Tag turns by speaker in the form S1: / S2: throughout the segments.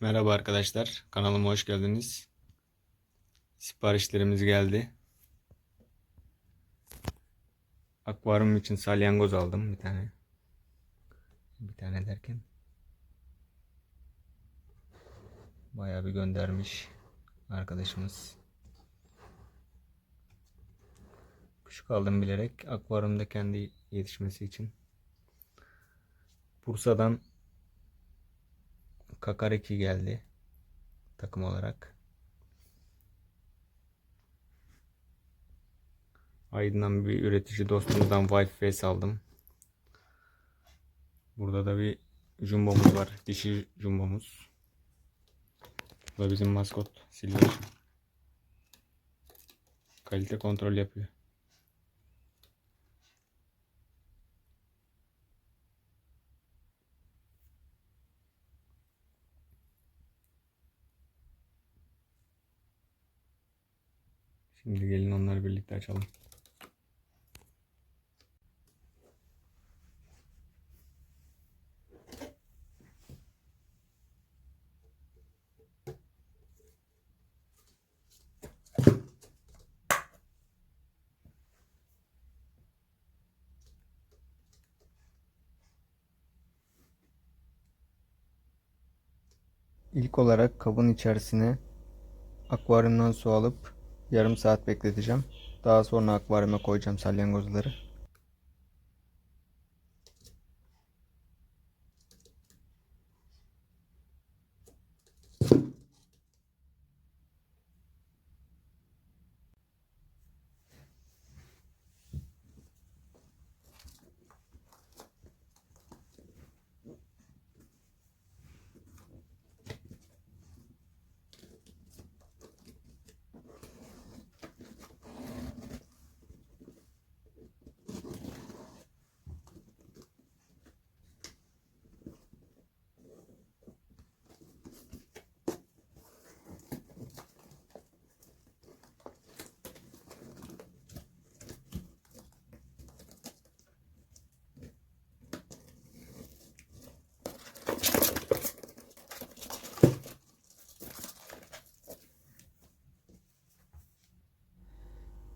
S1: Merhaba arkadaşlar, kanalıma hoş geldiniz. Siparişlerimiz geldi. Akvaryum için salyangoz aldım bir tane. Bir tane derken bayağı bir göndermiş arkadaşımız. Küçük aldım bilerek akvaryumda kendi yetişmesi için. Bursa'dan Kakariki geldi takım olarak. Aydın'dan bir üretici dostumuzdan White Face aldım. Burada da bir jumbomuz var. Dişi jumbomuz. Bu da bizim maskot Silver. Kalite kontrol yapıyor. Şimdi gelin onları birlikte açalım. İlk olarak kabın içerisine akvaryumdan su alıp yarım saat bekleteceğim. Daha sonra akvaryuma koyacağım salyangozları.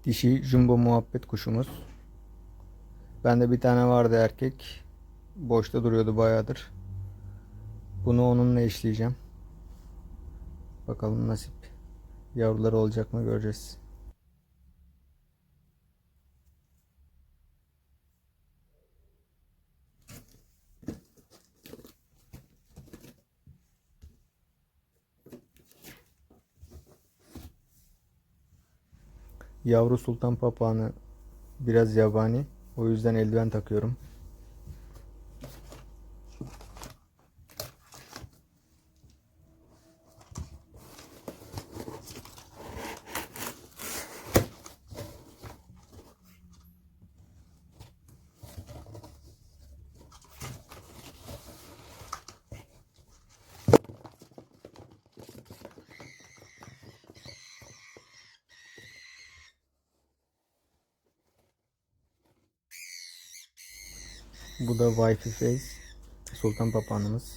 S1: Dişi jumbo muhabbet kuşumuz. Bende bir tane vardı erkek. Boşta duruyordu bayağıdır. Bunu onunla eşleyeceğim. Bakalım nasip. Yavruları olacak mı göreceğiz. Yavru sultan papağanı biraz yabani. O yüzden eldiven takıyorum. Bu da Wi-Fi Face. Sultan papağanımız.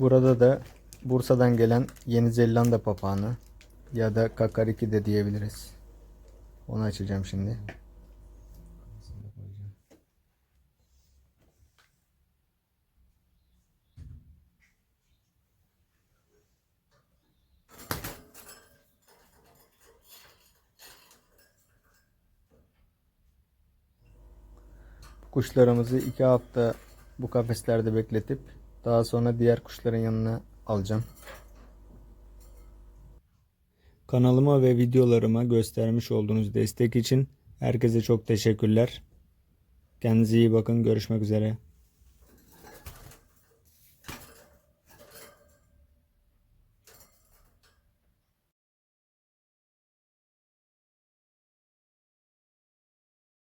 S1: Burada da Bursa'dan gelen Yeni Zelanda papağanı ya da kakariki de diyebiliriz. Onu açacağım şimdi. Kuşlarımızı iki hafta bu kafeslerde bekletip daha sonra diğer kuşların yanına alacağım. Kanalıma ve videolarıma göstermiş olduğunuz destek için herkese çok teşekkürler. Kendinize iyi bakın. Görüşmek üzere.